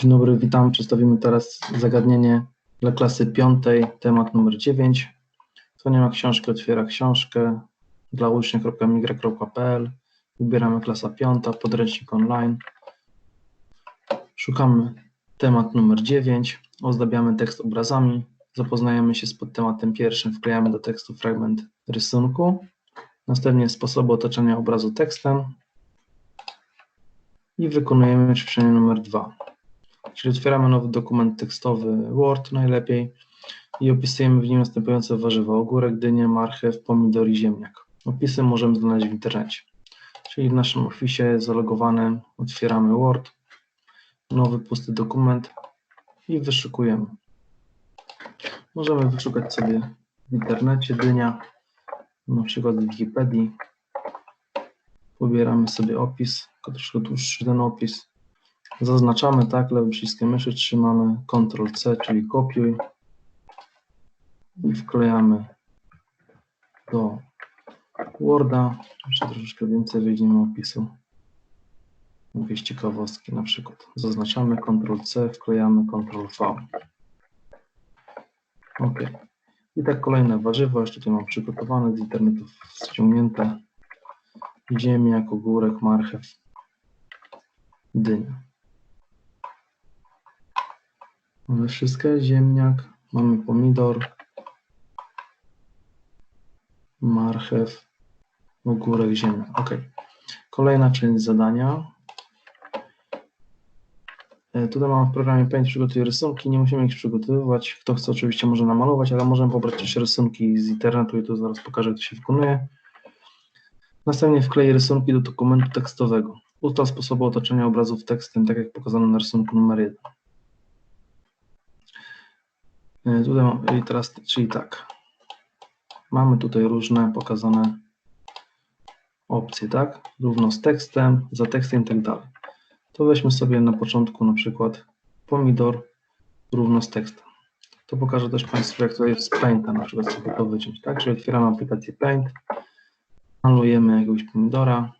Dzień dobry, witam. Przedstawimy teraz zagadnienie dla klasy piątej, temat numer 9. Kto nie ma książki, otwiera książkę dla ucznia.migre.pl. Wybieramy klasa piąta, podręcznik online. Szukamy temat numer 9, ozdabiamy tekst obrazami, zapoznajemy się z podtematem pierwszym, wklejamy do tekstu fragment rysunku, następnie sposoby otoczenia obrazu tekstem i wykonujemy ćwiczenie numer 2. Czyli otwieramy nowy dokument tekstowy Word najlepiej i opisujemy w nim następujące warzywa: ogórek, dynię, marchew, pomidor i ziemniak. Opisy możemy znaleźć w internecie. Czyli w naszym ofisie jest zalogowany, otwieramy Word, nowy pusty dokument i wyszukujemy. Możemy wyszukać sobie w internecie dynia, na przykład w Wikipedii. Pobieramy sobie opis, tylko troszkę dłuższy ten opis. Zaznaczamy tak, lewym przyciskiem myszy trzymamy Ctrl C, czyli kopiuj i wklejamy do Worda. Jeszcze troszeczkę więcej weźmiemy opisu. Jakieś ciekawostki na przykład. Zaznaczamy Ctrl C, wklejamy Ctrl V. OK. I tak kolejne warzywa, jeszcze tutaj mam przygotowane z internetu ściągnięte. Ziemniak, ogórek, marchew, dynia. Mamy wszystkie, ziemniak, mamy pomidor, marchew, ogórek, ziemniak. Ok. Kolejna część zadania. E, Tutaj mamy w programie Paint przygotuj rysunki, nie musimy ich przygotowywać. Kto chce oczywiście może namalować, ale możemy pobrać też rysunki z internetu i to zaraz pokażę, jak to się wykonuje. Następnie wklej rysunki do dokumentu tekstowego. Ustal sposoby otoczenia obrazów tekstem, tak jak pokazano na rysunku numer 1. E, Tutaj i teraz, czyli tak. Mamy tutaj różne pokazane opcje, tak? Równo z tekstem, za tekstem i tak dalej. To weźmy sobie na początku na przykład pomidor równo z tekstem. To pokażę też Państwu, jak to jest z Painta, na przykład sobie to wyciąć, tak? Czyli otwieramy aplikację Paint, malujemy jakiegoś pomidora.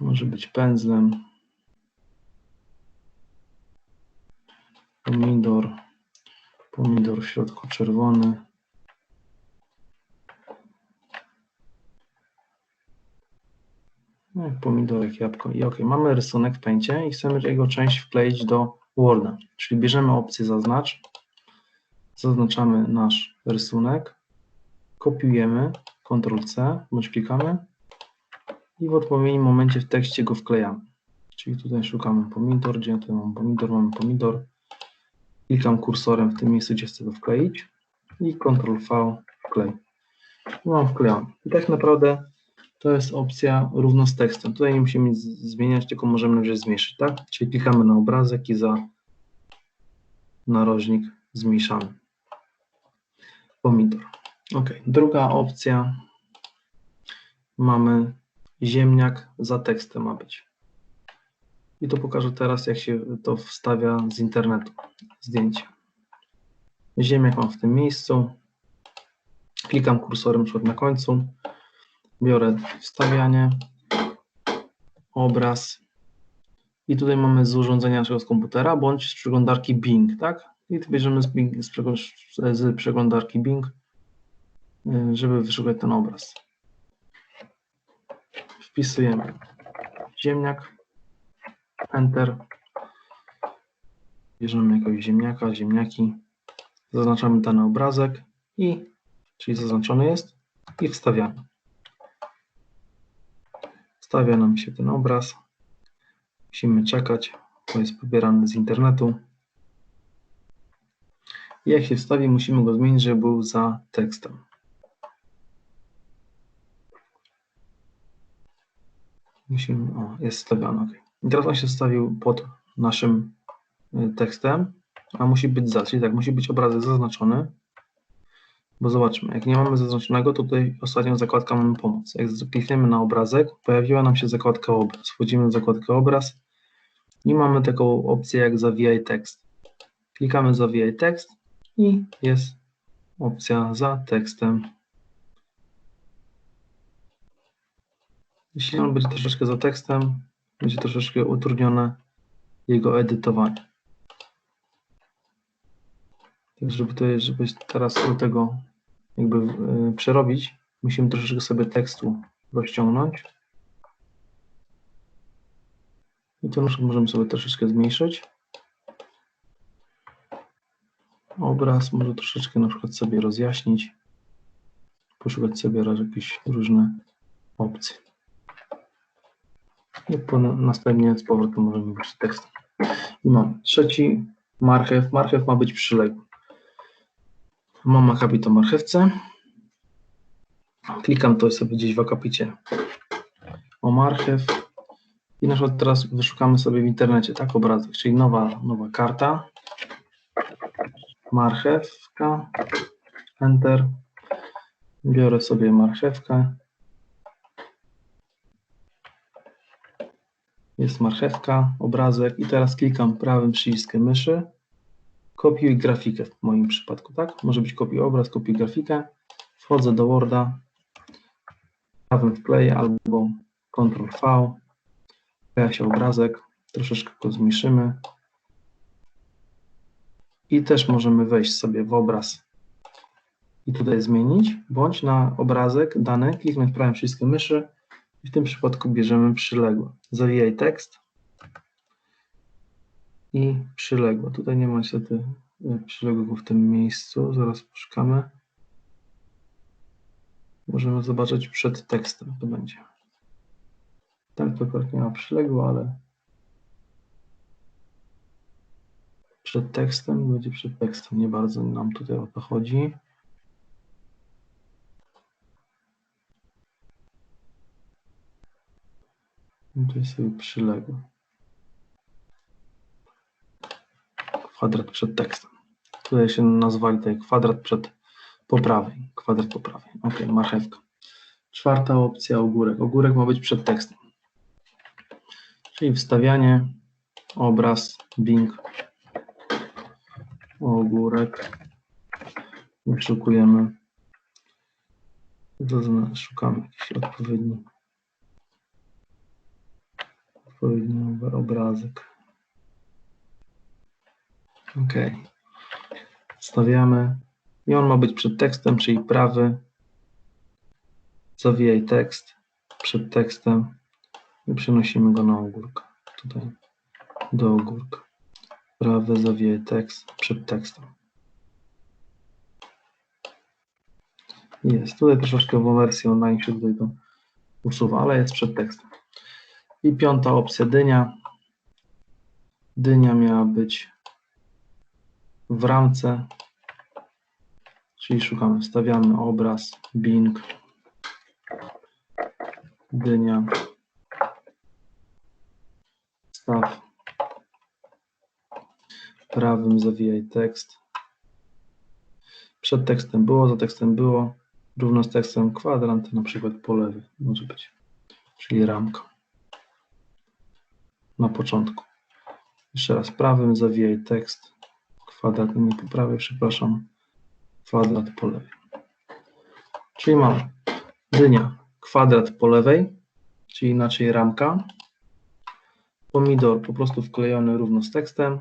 Może być pędzlem. Pomidor, pomidor w środku czerwony. No jak pomidorek, jabłko. I ok, mamy rysunek w pęcie i chcemy jego część wkleić do Worda. Czyli bierzemy opcję zaznacz, zaznaczamy nasz rysunek, kopiujemy, Ctrl C, bądź klikamy i w odpowiednim momencie w tekście go wklejamy. Czyli tutaj szukamy pomidor, gdzie tutaj mam pomidor, mamy pomidor. Klikam kursorem w tym miejscu, gdzie chcę to wkleić i Ctrl V wklej. Mam wklejony. I tak naprawdę to jest opcja równo z tekstem. Tutaj nie musimy nic zmieniać, tylko możemy już zmniejszyć, tak? Czyli klikamy na obrazek i za narożnik zmniejszamy. Pomidor. Ok. Druga opcja. Mamy ziemniak za tekstem ma być. I to pokażę teraz, jak się to wstawia z internetu. Zdjęcie. Ziemniak mam w tym miejscu. Klikam kursorem przed na końcu. Biorę wstawianie, obraz. I tutaj mamy z urządzenia naszego z komputera bądź z przeglądarki Bing, tak? I tu bierzemy z, Bing, z, z przeglądarki Bing, żeby wyszukać ten obraz. Wpisujemy ziemniak, Enter. Bierzemy jakiegoś ziemniaka, ziemniaki, zaznaczamy dany obrazek i, czyli zaznaczony jest, i wstawiamy. Wstawia nam się ten obraz. Musimy czekać, bo jest pobierany z internetu. I jak się wstawi, musimy go zmienić, żeby był za tekstem. Musimy, o, jest wstawiony, ok. I teraz on się wstawił pod naszym y, tekstem, a musi być za, czyli tak, musi być obrazek zaznaczony, bo zobaczmy, jak nie mamy zaznaczonego, to tutaj ostatnią zakładkę mamy pomoc. Jak klikniemy na obrazek, pojawiła nam się zakładka obraz. Wchodzimy w zakładkę obraz i mamy taką opcję jak zawijaj tekst. Klikamy zawijaj tekst i jest opcja za tekstem. Jeśli on będzie troszeczkę za tekstem, będzie troszeczkę utrudnione jego edytowanie. Tak, żeby, to, żeby teraz do tego jakby y, przerobić, musimy troszeczkę sobie tekstu rozciągnąć. I to możemy sobie troszeczkę zmniejszyć. Obraz może troszeczkę na przykład sobie rozjaśnić. Poszukać sobie jakieś różne opcje. I po, następnie z powrotem możemy wrócić tekst. I mam trzeci marchew. Marchew ma być przyległy. Mam akapit o marchewce. Klikam to sobie gdzieś w akapicie o marchew. I na przykład teraz wyszukamy sobie w internecie tak obrazek, czyli nowa, nowa karta. Marchewka. Enter. Biorę sobie marchewkę. Jest marchewka, obrazek i teraz klikam prawym przyciskiem myszy. Kopiuj grafikę w moim przypadku, tak? Może być kopiuj obraz, kopiuj grafikę. Wchodzę do Worda, prawym wkleję albo Ctrl V. Pojawia się obrazek, troszeczkę go zmniejszymy. I też możemy wejść sobie w obraz i tutaj zmienić, bądź na obrazek dany, kliknąć prawym przyciskiem myszy i w tym przypadku bierzemy przyległe. Zawijaj tekst i przyległe. Tutaj nie ma niestety przyległego w tym miejscu, zaraz poszukamy. Możemy zobaczyć przed tekstem, to będzie. Tak, to akurat nie ma przyległe, ale przed tekstem będzie przed tekstem. Nie bardzo nam tutaj o to chodzi. Tutaj sobie przyległe. Kwadrat przed tekstem. Tutaj się nazwali tutaj kwadrat przed po prawej. Kwadrat po prawej. Ok, marchewka. Czwarta opcja ogórek. Ogórek ma być przed tekstem. Czyli wstawianie, obraz, Bing, ogórek. Wyszukujemy. Szukamy jakiś odpowiedni odpowiedni obrazek. OK. Stawiamy i on ma być przed tekstem, czyli prawy. Zawijaj tekst przed tekstem i przenosimy go na ogórka. Tutaj do ogórka. Prawy zawijaj tekst przed tekstem. Jest. Tutaj troszeczkę w wersji online się tutaj to usuwa, ale jest przed tekstem. I piąta opcja dynia. Dynia miała być w ramce, czyli szukamy, wstawiamy obraz, Bing, dynia, staw, prawym zawijaj tekst. Przed tekstem było, za tekstem było, równo z tekstem kwadrant, na przykład po lewy może być, czyli ramka na początku. Jeszcze raz prawym zawijaj tekst, kwadrat nie po prawej, przepraszam, kwadrat po lewej. Czyli mamy dynia, kwadrat po lewej, czyli inaczej ramka, pomidor po prostu wklejony równo z tekstem,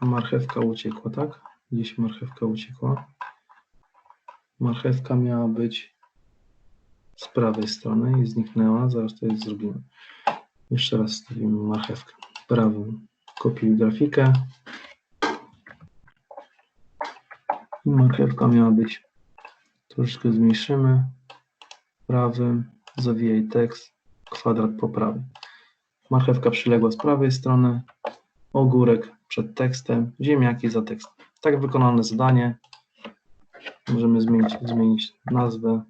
marchewka uciekła, tak? Gdzieś marchewka uciekła. Marchewka miała być z prawej strony i zniknęła. Zaraz to jest zrobimy. Jeszcze raz stawimy marchewkę. Prawym kopiuj grafikę. I marchewka miała być. Troszeczkę zmniejszymy. Prawym zawijaj tekst. Kwadrat po prawej. Marchewka przyległa z prawej strony. Ogórek przed tekstem. Ziemniaki za tekstem. Tak wykonane zadanie. Możemy zmienić, zmienić nazwę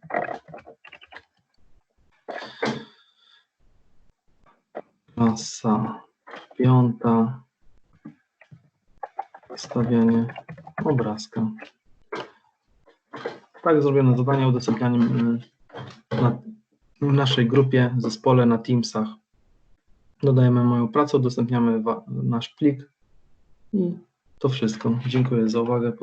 Klasa piąta. Stawianie obrazka. Tak zrobione zadanie udostępnianiem y, na w naszej grupie, zespole na Teamsach. Dodajemy moją pracę, udostępniamy nasz plik i to wszystko. Dziękuję za uwagę. Pozdrawiam.